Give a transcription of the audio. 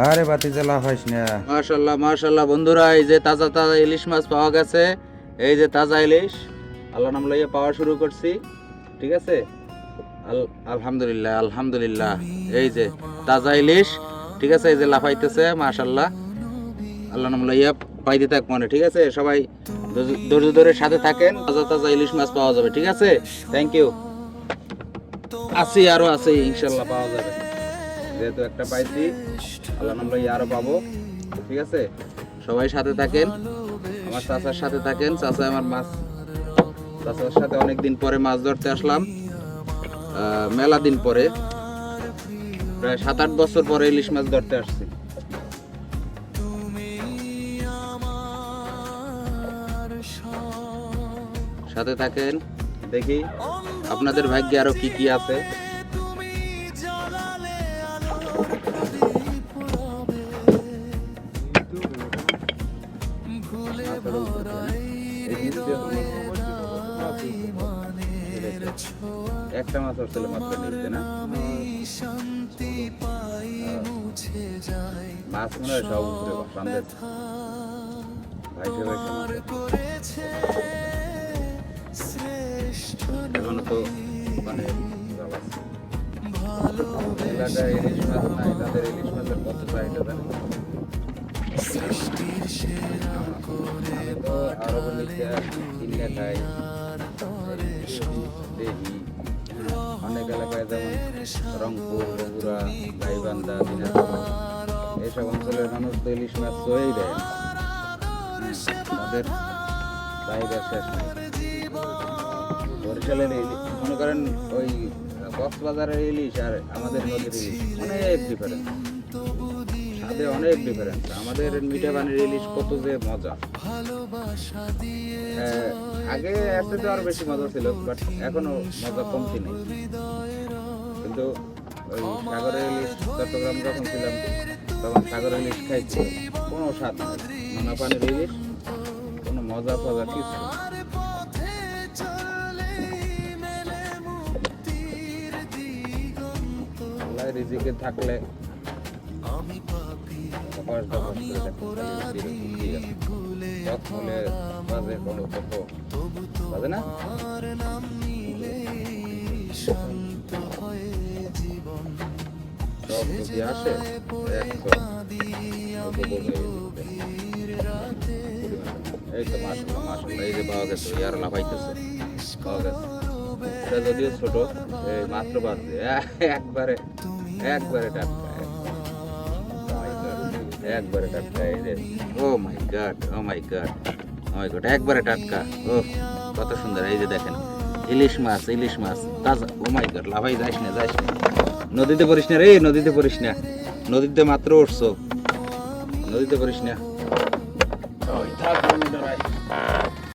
আরে বাতি জ্বালা না। মাশাল্লাহ মাশাল্লাহ, বন্ধুরা, এই যে তাজা তাজা ইলিশ মাছ পাওয়া গেছে, এই যে তাজা ইলিশ আল্লাহ নাম লইয়া পাওয়া শুরু করছি, ঠিক আছে? আলহামদুলিল্লাহ আলহামদুলিল্লাহ, এই যে তাজা ইলিশ, ঠিক আছে, এই যে লাফাইতেছে মাশাল্লাহ আল্লাহ নাম লইয়া পাইতে থাক মনে, ঠিক আছে? সবাই ধৈর্য ধরে সাথে থাকেন, তাজা তাজা ইলিশ মাছ পাওয়া যাবে, ঠিক আছে? থ্যাংক ইউ আছে, আরও আছে, ইনশাল্লাহ পাওয়া যাবে। যেহেতু একটা পাইছি আল্লাহ নাম লইয়া আরও পাবো। ঠিক আছে? সবাই সাথে থাকেন। আমার চাচার সাথে থাকেন। চাচা আমার মাছ, চাচার সাথে অনেক দিন পরে মাছ ধরতে আসলাম। মেলা দিন পরে। প্রায় সাত আট বছর পরে ইলিশ মাছ ধরতে আসছি। সাথে থাকেন। দেখি আপনাদের ভাগ্যে আরও কি কি আছে। একটা মাছ হচ্ছিল মাত্র নিচ্ছে না? মাছ মনে হয় সব উপরে বান্ধে ভাই এখনও তো মানে আছে। এলাকায় ইলিশ মাছ নাই তাদের ইলিশ মাছের কত চাহিদা জানেন? অনেক এলাকায় যেমন রংপুর বগুড়া গাইবান্ধা দিনাজপুর এইসব অঞ্চলের মানুষ তো ইলিশ মাছ হয়েই দেয়। হ্যাঁ, তাদের চাহিদা শেষ নেই বরিশালের মনে করেন ওই কক্সবাজারের ইলিশ আর আমাদের নদীর ইলিশ অনেক ডিফারেন্স স্বাদে অনেক ডিফারেন্স আমাদের মিঠা পানির ইলিশ কত যে মজা। হ্যাঁ, আগে আসতে তো আরও বেশি মজা ছিল বাট এখনও মজা কমতি নেই। কিন্তু ওই সাগরের ইলিশ চট্টগ্রাম যখন ছিলাম তখন সাগরের ইলিশ খাইছি কোনো স্বাদ নেই। নোনা পানির ইলিশ কোনো মজা ফজা কিছু। রিজিকে থাকলে আছে। কত হলে বাজে কোনো কত বাজে না? সব যদি আসে? একশো নব্বই বলবে এই তো মাসাল্লাহ মাসাল্লাহ এই যে পাওয়া গেছে, ইয়ার লাফাইতেছে, পাওয়া গেছে। এটা যদিও ছোট, এই মাত্র একবারে একবারে টাটকা। একবারে টাটকা, এই ও my god, oh my god, oh my god, একবারে টাটকা। ও, কত সুন্দর, এই যে দেখেন, ইলিশ মাছ ইলিশ মাছ, তাজা, ও মাই গড লাভাই যাইস না যাইস না। নদীতে পড়িস না রে, নদীতে পড়িস না। নদীতে মাত্র উঠছো। নদীতে পড়িস না। ওই থাক।